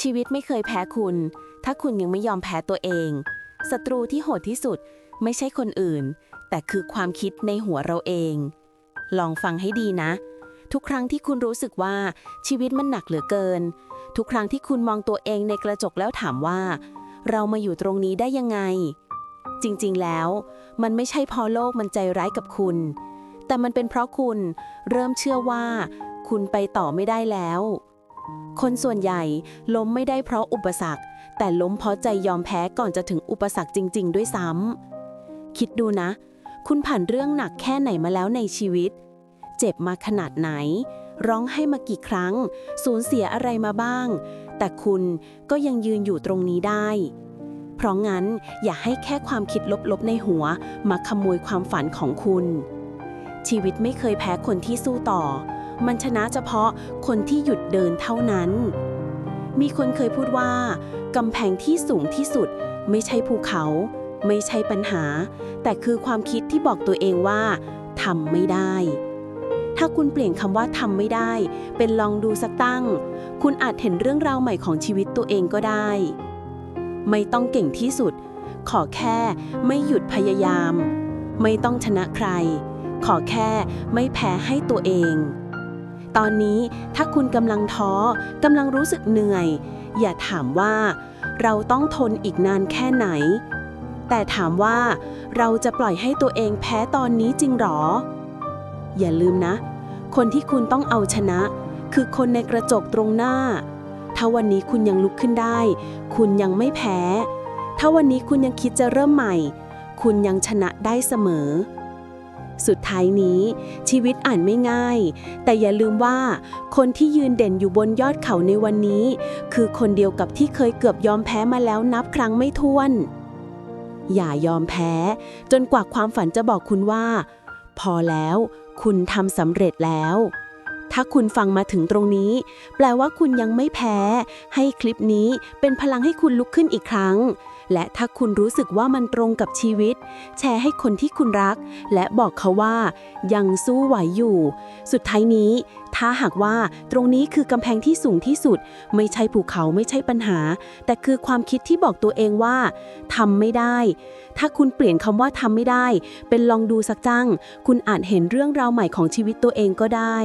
ชีวิตไม่เคยแพ้คุณ ถ้าคุณยังไม่ยอมแพ้ตัวเอง ศัตรูที่โหดที่สุดไม่ใช่คนอื่น แต่คือความคิดในหัวเราเอง ลองฟังให้ดีนะ ทุกครั้งที่คุณรู้สึกว่าชีวิตมันหนักเหลือเกิน ทุกครั้งที่คุณมองตัวเองในกระจกแล้วถามว่า เรามาอยู่ตรงนี้ได้ยังไง จริงๆแล้ว มันไม่ใช่เพอโลกมันใจร้ายกับคุณ แต่มันเป็นเพราะคุณเริ่มเชื่อว่า คุณไปต่อไม่ได้แล้ว คนส่วนใหญ่ล้มไม่ได้เพราะอุปสรรค แต่ล้มเพราะใจยอมแพ้ก่อนจะถึงอุปสรรคจริง ๆ ด้วยซ้ำคิดดูนะ คุณผ่านเรื่องหนักแค่ไหนมาแล้วในชีวิต เจ็บมาขนาดไหน ร้องให้มากี่ครั้ง สูญเสียอะไรมาบ้าง แต่คุณก็ยังยืนอยู่ตรงนี้ได้ เพราะงั้นอย่าให้แค่ความคิดลบๆในหัว มาขโมยความฝันของคุณ ชีวิตไม่เคยแพ้คนที่สู้ต่อ มันชนะเฉพาะคนที่หยุดเดินเท่านั้น มีคนเคยพูดว่ากำแพงที่สูงที่สุด ไม่ใช่ภูเขา ไม่ใช่ปัญหา แต่คือความคิดที่บอกตัวเองว่าทำไม่ได้ ถ้าคุณเปลี่ยนคำว่าทำไม่ได้ เป็นลองดูสักตั้ง คุณอาจเห็นเรื่องราวใหม่ของชีวิตตัวเองก็ได้ ไม่ต้องเก่งที่สุด ขอแค่ไม่หยุดพยายาม ไม่ต้องชนะใคร ขอแค่ไม่แพ้ให้ตัวเอง ตอนนี้ถ้าคุณกำลังท้อกำลังรู้สึกเหนื่อย อย่าถามว่า เราต้องทนอีกนานแค่ไหน แต่ถามว่า เราจะปล่อยให้ตัวเองแพ้ตอนนี้จริงหรอ อย่าลืมนะ คนที่คุณต้องเอาชนะ คือคนในกระจกตรงหน้า ถ้าวันนี้คุณยังลุกขึ้นได้ คุณยังไม่แพ้ ถ้าวันนี้คุณยังคิดจะเริ่มใหม่ คุณยังชนะได้เสมอ สุดท้ายนี้ ชีวิตอ่านไม่ง่าย แต่อย่าลืมว่า คนที่ยืนเด่นอยู่บนยอดเขาในวันนี้ คือคนเดียวกับที่เคยเกือบยอมแพ้มาแล้วนับครั้งไม่ถ้วน อย่ายอมแพ้ จนกว่าความฝันจะบอกคุณว่า พอแล้ว คุณทำสำเร็จแล้วถ้าคุณฟังมาถึงตรงนี้ แปลว่าคุณยังไม่แพ้ ให้คลิปนี้เป็นพลังให้คุณลุกขึ้นอีกครั้ง และถ้าคุณรู้สึกว่ามันตรงกับชีวิต แชร์ให้คนที่คุณรัก และบอกเขาว่ายังสู้ไหวอยู่ สุดท้ายนี้ ถ้าหากว่าตรงนี้คือกำแพงที่สูงที่สุด ไม่ใช่ภูเขาไม่ใช่ปัญหา แต่คือความคิดที่บอกตัวเองว่าทำไม่ได้ ถ้าคุณเปลี่ยนคำว่าทำไม่ได้ เป็นลองดูสักจัง คุณอาจเห็นเรื่องราวใหม่ของชีวิตตัวเองก็ได้